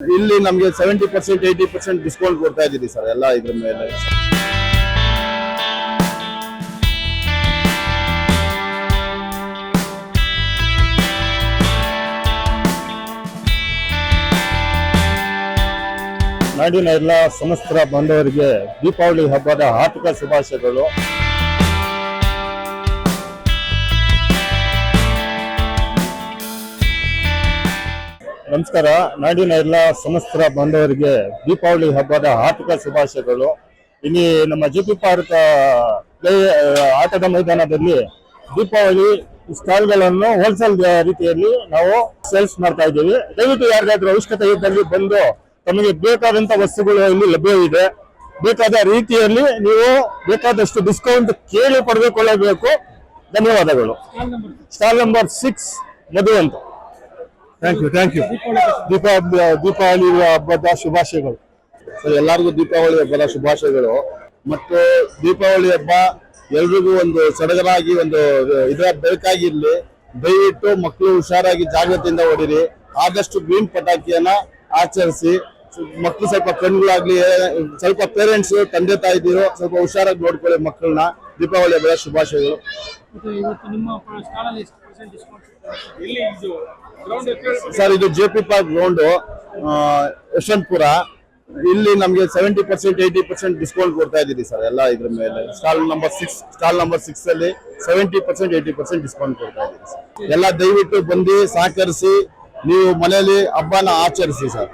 ಇಲ್ಲಿ ನಮಗೆ seventy percent eighty percent discount ಕೊಡ್ತಾ ಇದ್ದೀವಿ ಸರ್, ಎಲ್ಲ ಇದ್ರ ಮೇಲೆ. ನಾಡಿನ ಎಲ್ಲ ಸಮಸ್ತ ಬಂದವರಿಗೆ ದೀಪಾವಳಿ ಹಬ್ಬದ ಆರ್ಥಿಕ ಶುಭಾಶಯಗಳು. ನಮಸ್ಕಾರ. ನಾಡಿನ ಎಲ್ಲ ಸಮಸ್ತ ಬಾಂಧವರಿಗೆ ದೀಪಾವಳಿ ಹಬ್ಬದ ಆರ್ಥಿಕ ಶುಭಾಶಯಗಳು. ಇಲ್ಲಿ ನಮ್ಮ ಜೆ ಪಿ ಪಾರ್ಕ್ ಪ್ಲೇ ಆಟದ ಮೈದಾನದಲ್ಲಿ ದೀಪಾವಳಿ ಸ್ಟಾಲ್ಗಳನ್ನು ಹೋಲ್ಸೇಲ್ ರೀತಿಯಲ್ಲಿ ನಾವು ಸೇಲ್ಸ್ ಮಾಡ್ತಾ ಇದ್ದೀವಿ. ದಯವಿಟ್ಟು ಯಾರಿಗಾದ್ರೂ ಅವಶ್ಯಕತೆ ಇದ್ದಲ್ಲಿ ಬಂದು ತಮಗೆ ಬೇಕಾದಂತ ವಸ್ತುಗಳು ಇಲ್ಲಿ ಲಭ್ಯವಿದೆ. ಬೇಕಾದ ರೀತಿಯಲ್ಲಿ ನೀವು ಬೇಕಾದಷ್ಟು ಡಿಸ್ಕೌಂಟ್ ಕೇಳಿ ಪಡೆದುಕೊಳ್ಳಬೇಕು. ಧನ್ಯವಾದಗಳು. ಸ್ಟಾಲ್ ನಂಬರ್ ಸಿಕ್ಸ್ ಮಧು ಅಂತ. Thank you thank you Deepavali Deepavali ಹಬ್ಬದ ಶುಭಾಶಯಗಳು. ಎಲ್ಲರಿಗೂ ದೀಪಾವಳಿ ಹಬ್ಬದ ಶುಭಾಶಯಗಳು. ಮತ್ತು ದೀಪಾವಳಿ ಹಬ್ಬ ಎಲ್ರಿಗೂ ಒಂದು ಸಡಗರಾಗಿ, ಒಂದು ಇದರ ಬೆಳಕಾಗಿರ್ಲಿ ದಯವಿಟ್ಟು ಮಕ್ಕಳು ಹುಷಾರಾಗಿ ಜಾಗ್ರತೆಯಿಂದ ಹೊಡಿರಿ ಆದಷ್ಟು ಗ್ರೀನ್ ಪಟಾಕಿಯನ್ನ ಆಚರಿಸಿ. ಮಕ್ಕಳು ಸ್ವಲ್ಪ ಕಣ್ಗಳಾಗ್ಲಿ ಸ್ವಲ್ಪ ಪೇರೆಂಟ್ಸ್ ತಂದೆ ತಾಯಿದಿರು ಸ್ವಲ್ಪ ಹುಷಾರಾಗಿ ನೋಡ್ಕೊಳ್ಳಿ ಮಕ್ಕಳನ್ನ ದೀಪಾವಳಿ ಹಬ್ಬದ ಶುಭಾಶಯಗಳು. ಸರ್ ಇದು J P park ground Yeshwantpur. ಇಲ್ಲಿ ನಮಗೆ seventy percent eighty percent discount ಕೊಡ್ತಾ ಇದ್ದೀವಿ ಸರ್ ಎಲ್ಲ ಇದ್ರ ಮೇಲೆ. Stall number six stall number six ಅಲ್ಲಿ seventy percent eighty percent discount ಕೊಡ್ತಾ ಇದ್ದೀರಿ ಸರ್. ಎಲ್ಲ ದಯವಿಟ್ಟು ಬಂದು ಸಹಕರಿಸಿ ನೀವು ಮನೆಯಲ್ಲಿ ಹಬ್ಬನ ಆಚರಿಸಿ ಸರ್.